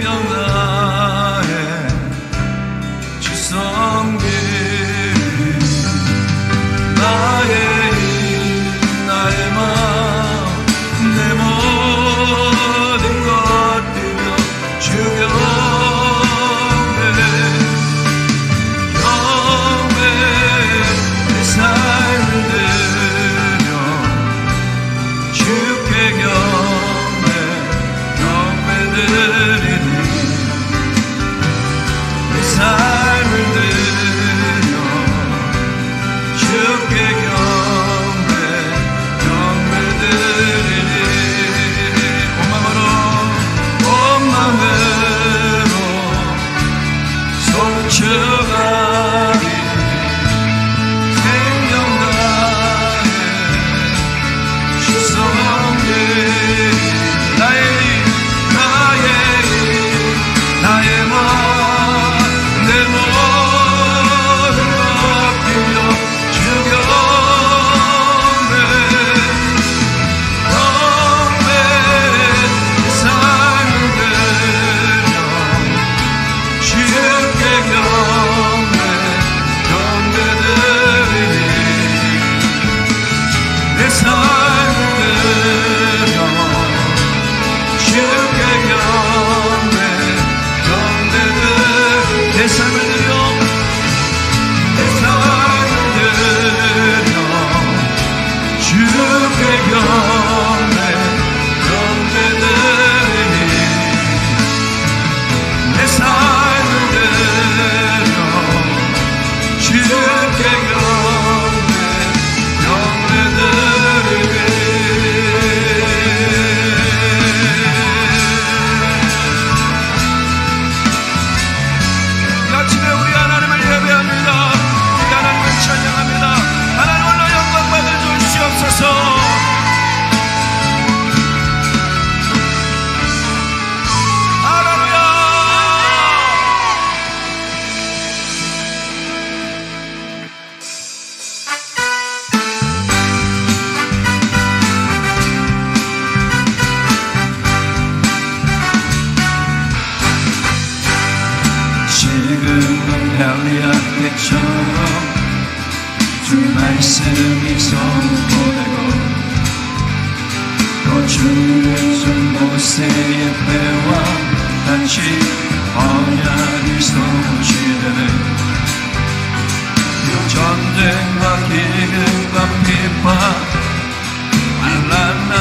样的。 주신 모세의 배와 같이 언약을 서시되 전쟁과 기근과 비파 반란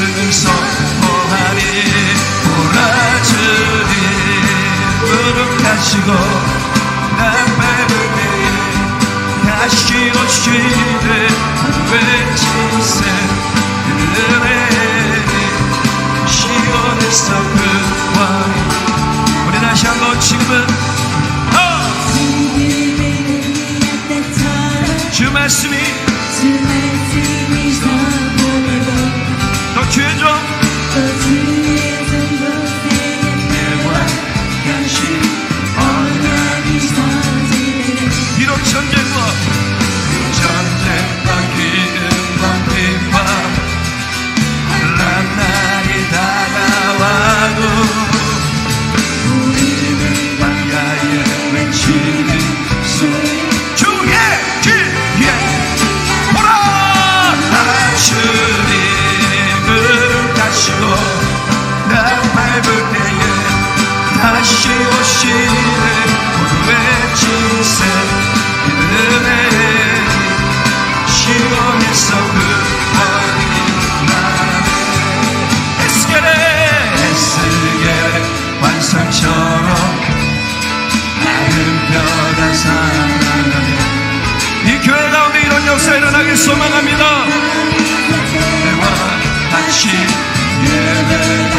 주님 선포하니 보라 주님 부룩하시고 남빼음에 다시 오시는 외치세. 난 사랑하네 이 교회 가운데 이런 역사 일어나길 소망합니다. 내와 같이 예배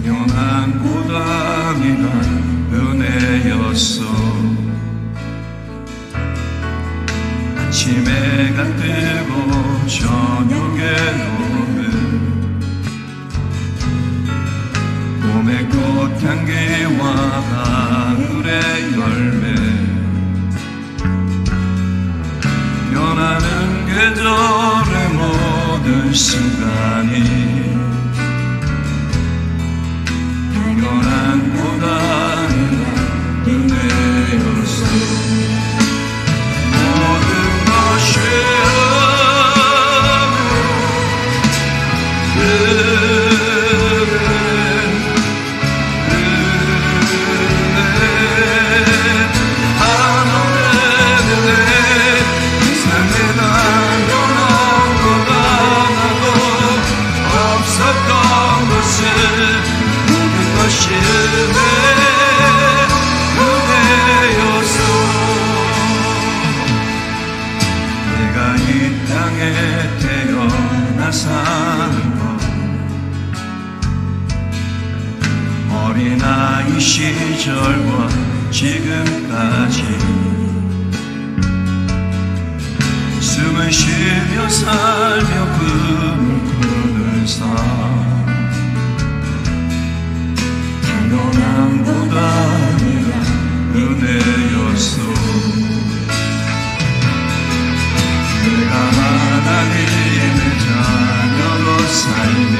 생명한 고담이란 은혜였어 아침에 가 뜨고 저녁에 오는 봄의 꽃향기와 하늘의 열매. 변하는 계절의 모든 순간이 Yine yoksun Modum aşık 지금까지 숨을 쉬며 살며 꿈을 꾸는 삶. 당연함보다 아니라 은혜였소. 내가 하나님의 자녀로 살며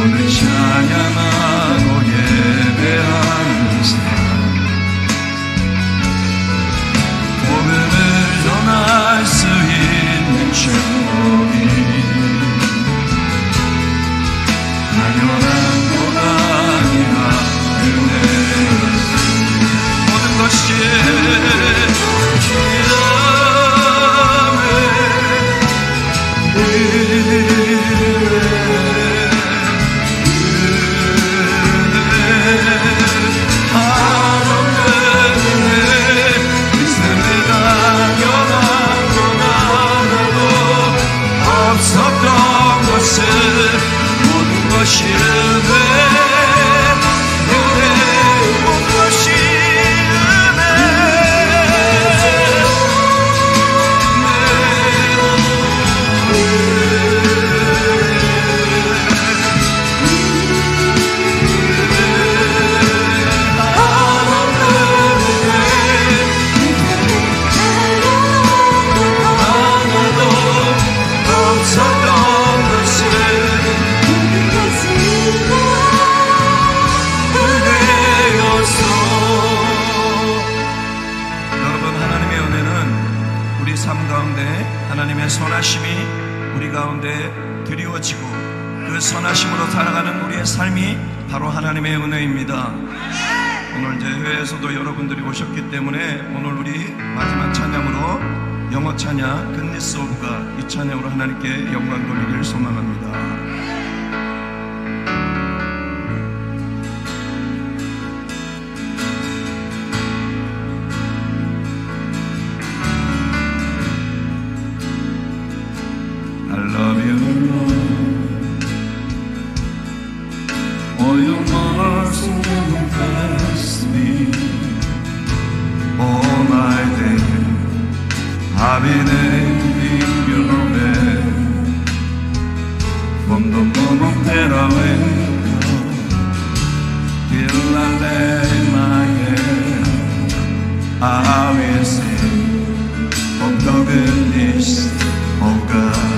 오늘 찬양하고 예 오늘 이제 해외에서도 여러분들이 오셨기 때문에 오늘 우리 마지막 찬양으로 영어 찬양 끝니스 오브가 이 찬양으로 하나님께 영광 돌리기를 소망합니다 From the I wake up till I lay my head, I will sing of the goodness of God.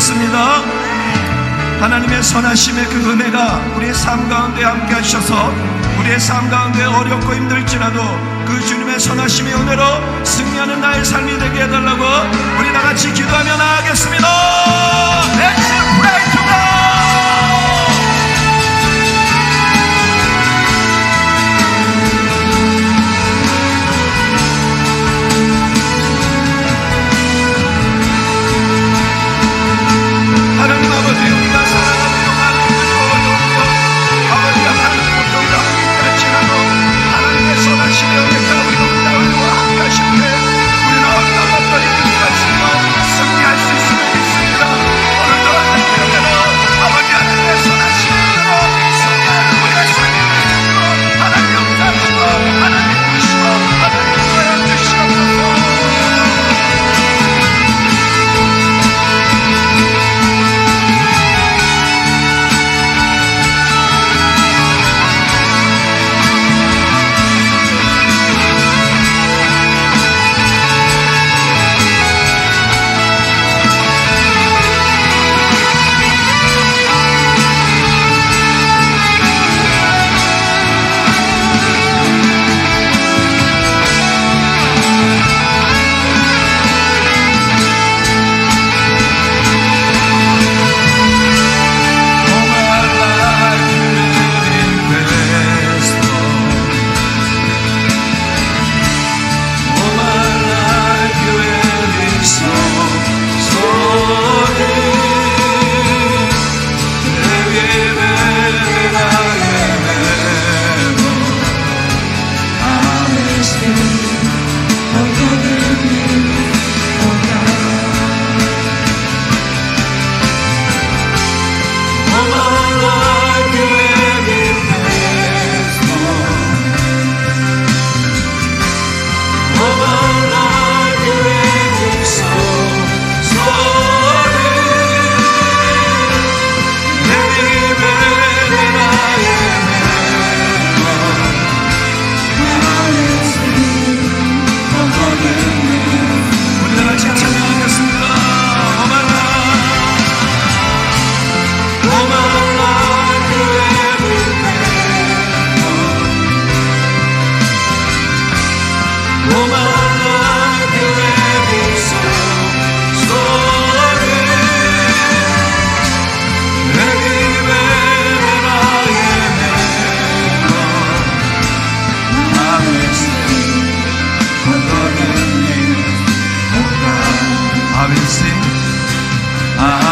되었습니다. 하나님의 선하심의 그 은혜가 우리의 삶 가운데 함께 하셔서 우리의 삶 가운데 어렵고 힘들지라도 그 주님의 선하심의 은혜로 승리하는 나의 삶이 되게 해달라고 우리 다 같이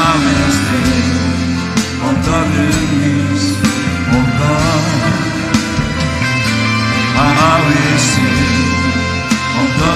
Avestri, ota vermis, o Avestri, ota